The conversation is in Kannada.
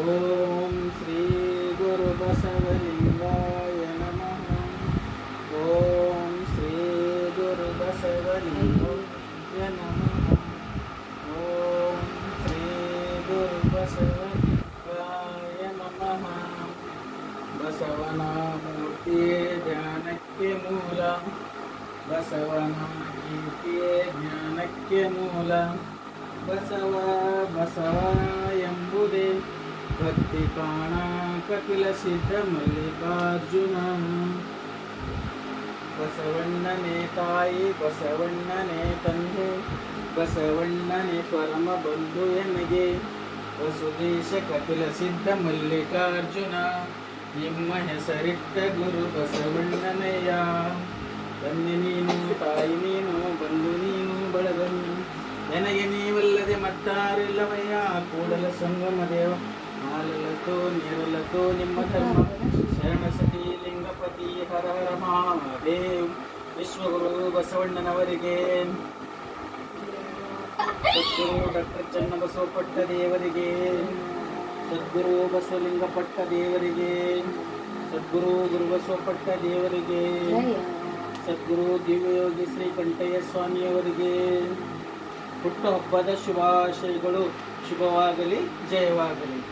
ಓಂ ಶ್ರೀ ಗುರು ಬಸವಲಿಂಗಾಯ ನಮಃ ಓಂ ಶ್ರೀ ಗುರು ಬಸವಲಿಂಗಾಯ ನಮಃ ಓಂ ಶ್ರೀ ಗುರು ಬಸವಲಿಂಗಾಯ ನಮಃ ಭಕ್ತಿ ಕಾಣ, ಕಪಿಲ ಸಿದ್ಧ ಮಲ್ಲಿಕಾರ್ಜುನ. ಬಸವಣ್ಣನೇ ತಾಯಿ, ಬಸವಣ್ಣನೇ ತಂದೆ, ಬಸವಣ್ಣನೇ ಪರಮ ಬಂಧು ಎನಗೆ. ವಸುದೇಶ ಕಪಿಲ ಸಿದ್ಧ ಮಲ್ಲಿಕಾರ್ಜುನ, ನಿಮ್ಮ ಹೆಸರಿಟ್ಟ ಗುರು ಬಸವಣ್ಣನಯ್ಯ. ತಂದೆ ನೀನು, ತಾಯಿ ನೀನು, ಬಂಧು ನೀನು, ಬಳಗನು. ನನಗೆ ನೀವಲ್ಲದೆ ಮತ್ತಾರಿಲ್ಲವಯ್ಯ, ಕೂಡಲ ಸಂಗಮ ದೇವ ಹಾಲಲತೋ ನೀರಲತೋ ನಿಮ್ಮ ಧರ್ಮ ಶರಣಸತಿ ಲಿಂಗಪತಿ ಹರ ಹರ ಮಹಾದೇವ್. ವಿಶ್ವಗುರು ಬಸವಣ್ಣನವರಿಗೆ. ಸದ್ಗುರು ಡಾಕ್ಟರ್ ಚನ್ನಬಸವಪಟ್ಟ ದೇವರಿಗೆ ಸದ್ಗುರು ಬಸವಲಿಂಗಪಟ್ಟ ದೇವರಿಗೆ ಸದ್ಗುರು ಗುರುಬಸವಪಟ್ಟ ದೇವರಿಗೆ ಸದ್ಗುರು ದಿವ್ಯಯೋಗಿ ಶ್ರೀ ಕಂಠಯ್ಯ ಸ್ವಾಮಿಯವರಿಗೆ. ಹುಟ್ಟುಹಬ್ಬದ ಶುಭಾಶಯಗಳು. शुभवागली जयवागली।